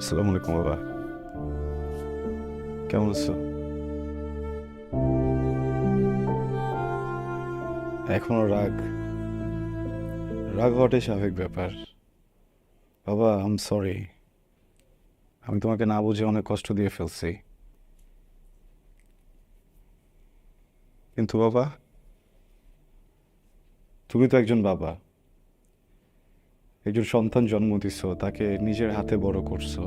আসসালামু আলাইকুম, বাবা। কেমন আছো? এখনও রাগ? রাগ হওয়াটাই স্বাভাবিক ব্যাপার। বাবা আম সরি আমি তোমাকে না বুঝে অনেক কষ্ট দিয়ে ফেলছি। কিন্তু বাবা, তুমি তো একজন বাবা। একজন সন্তান জন্ম দিছো, তাকে নিজের হাতে বড় করছ।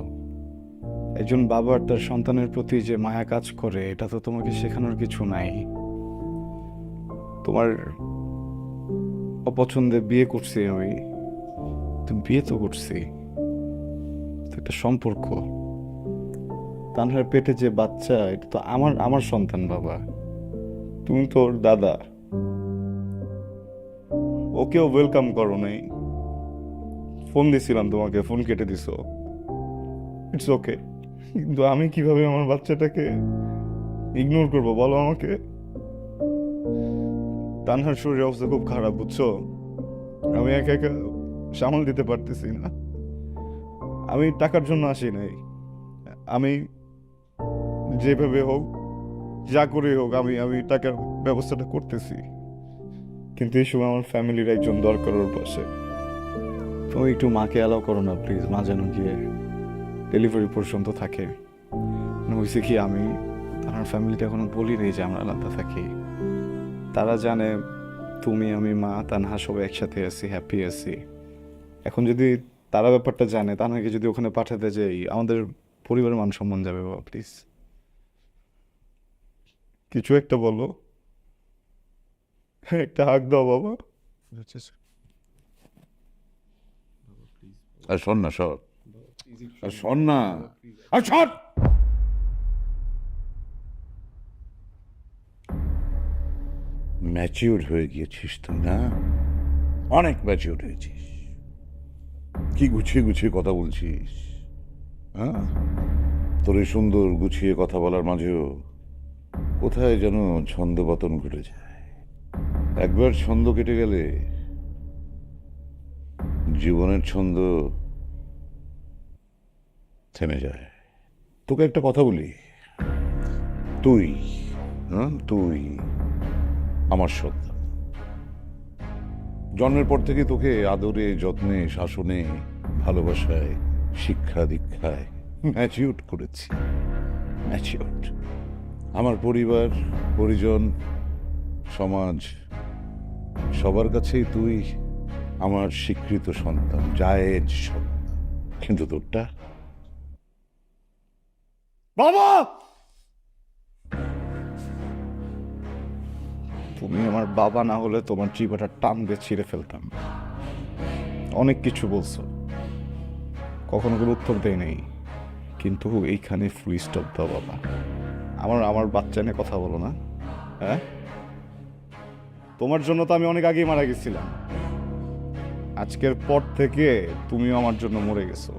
একজন বাবার তার সন্তানের প্রতি যে মায়া কাজ করে, এটা তো তোমাকে শেখানোর কিছু নাই। তোমার অপছন্দে বিয়ে করছি আমি, তুমি বিয়ে তো করছি। একটা সম্পর্ক। তানহার পেটে যে বাচ্চা, এটা তো আমার আমার সন্তান বাবা। তুমি তো ওর দাদা। ওকেও ওয়েলকাম করো নাই। ফোন দিছিলাম তোমাকে ফোন কেটে দিছো। ইটস ওকে কিন্তু আমি কীভাবে আমার বাচ্চাটাকে ইগনোর করব বলো আমাকে? তানহার শরীরের অবস্থা খুব খারাপ, বুঝছ? আমি একা একা সামাল দিতে পারতেছি না। আমি টাকার জন্য আসি নাই। আমি যেভাবে হোক, যা করে হোক, আমি আমি টাকার ব্যবস্থাটা করতেছি। কিন্তু এই সময় আমার ফ্যামিলির একজন দরকার ওর পাশে। তুমি একটু মাকে অ্যালাউ করো না প্লিজ মা যেন গিয়ে ডেলিভারি পর্যন্ত থাকে। মানে হয়েছে কি আমি, আমার ফ্যামিলিতে এখনও বলি নেই যে আমরা আলাদা থাকি। তারা জানে তুমি, আমি, মা, তানহা সবাই একসাথে আছি হ্যাপি আছি। এখন যদি তারা ব্যাপারটা জানে, তানহাকে যদি ওখানে পাঠাতে যাই, আমাদের পরিবারের মান সম্মান যাবে বাবা প্লিজ কিছু একটা বলো। একটা হাক দাও বাবা। আর শোন না সর আর শোন না আর শোন ম্যাচিউর হয়ে গিয়েছিস তুই, না? অনেক ম্যাচিউর হয়েছিস। কি গুছিয়ে গুছিয়ে কথা বলছিস? হ্যাঁ? তোর এই সুন্দর গুছিয়ে কথা বলার মাঝেও কোথায় যেন ছন্দপতন ঘটে যায়। একবার ছন্দ কেটে গেলে জীবনের ছন্দ থেমে যায়। তোকে একটা কথা বলি। তুই হ্যাঁ? তুই আমার সন্তান জন্মের পর থেকে তোকে আদরে, যত্নে, শাসনে, ভালোবাসায়, শিক্ষা দীক্ষায় ম্যাচিউট করেছি। ম্যাচিউট আমার পরিবার, পরিজন, সমাজ, সবার কাছেই তুই আমার স্বীকৃত সন্তান জায়েজ সন্তান কিন্তু তোরটা? বাবা! তুমি আমার বাবা না হলে তোমার জিবাটা টান দিয়ে ছিঁড়ে ফেলতাম। অনেক কিছু বলছো। কখনো কোনো উত্তর দেয় নেই। কিন্তু এইখানে ফুল স্টপ দাও বাবা। আমার আমার বাচ্চা নিয়ে কথা বলো না হ্যাঁ? তোমার জন্য তো আমি অনেক আগেই মারা গেছিলাম। আজকের পর থেকে তুমিও আমার জন্য মরে গেছো।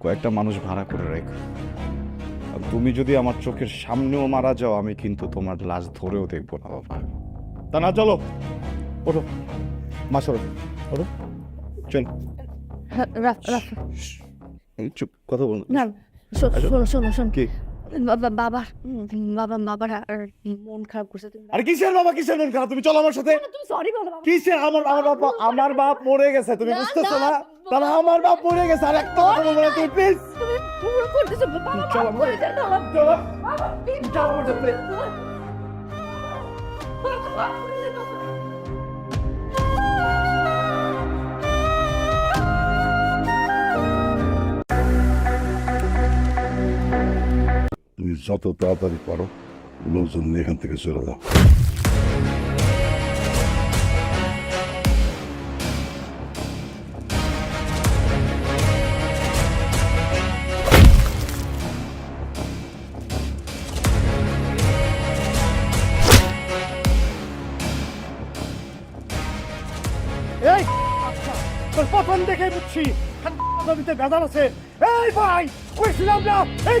কয়েকটা মানুষ ভাড়া করে রেখো। তুমি যদি আমার চোখের সামনেও মারা যাও আমি কিন্তু তোমার লাশ ধরেও দেখব না বাবা। তা না চলো। ওঠো। মা সরো। ওঠো। চল। এই চুপ কথা বল না। শোনো শোনো শোনো। কি? বাবা বাবার বাবা বাবার মন খারাপ করছে তুমি আরে কিসের বাবা কিসের মন খারাপ? তুমি চলো আমার সাথে। তুমি সরি বলো বাবা। কিসের? আমার আমার বাবা আমার বাপ মরে গেছে তুমি বুঝতেছো না, তাহলে আমার বাপ মরে গেছে আর একটা কথা বলব না তুমি প্লিজ তুমি পুরো করতেছো বাবা চলো, মাফ করে বাবা। বাবা, please, চলো আমার সাথে। বাবা, তুমি যত তাড়াতাড়ি পারো লোকজন নিয়ে এখান থেকে চলে যাও দেখে বুঝছি। ভেজাল আছে। এই ভাই, কইছিলাম না, এই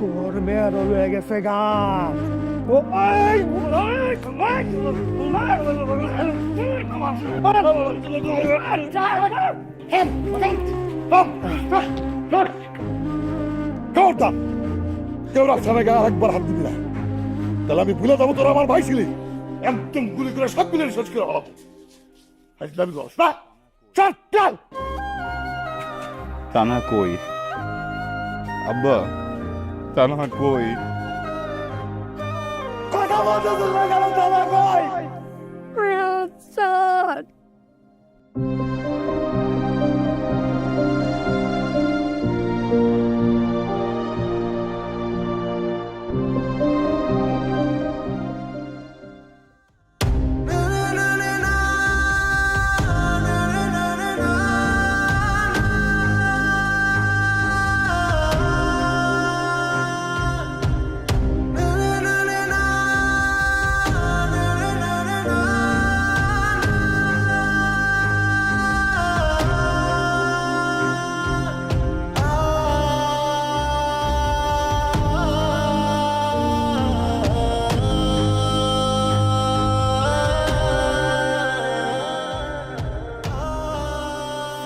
তোর মেয়ের রয়ে গেছে গা কেউ রাস্তায় গা হাত দিবি না। তাহলে আমি ভুলে যাব তোরা আমার ভাই ছিলি। একদম গুলি করে সব গুলি শেষ করে হলাম না চল চল। তানা কই। আব্বা তানা কই? কথা বলতে তোমরা গেল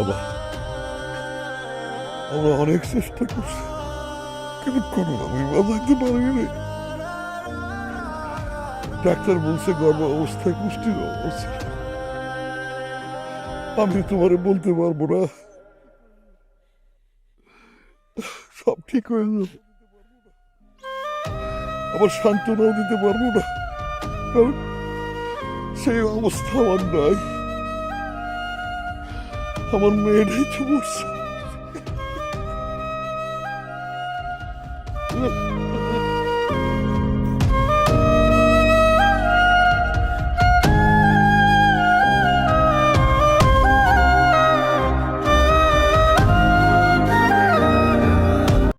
বাবা। আমরা অনেক চেষ্টা করছি, কিন্তু কোনো আমি বাঁচাইতে পারিনি। ডাক্তার বলছে গর্ভ অবস্থায় পুষ্টির অবস্থা আমি তোমারে বলতে পারব না। সব ঠিক হয়ে যাবে। আবার সান্ত্বনাও দিতে পারব না, কারণ সেই অবস্থা আমার নাই। আমার মেয়েটাই তো মরছে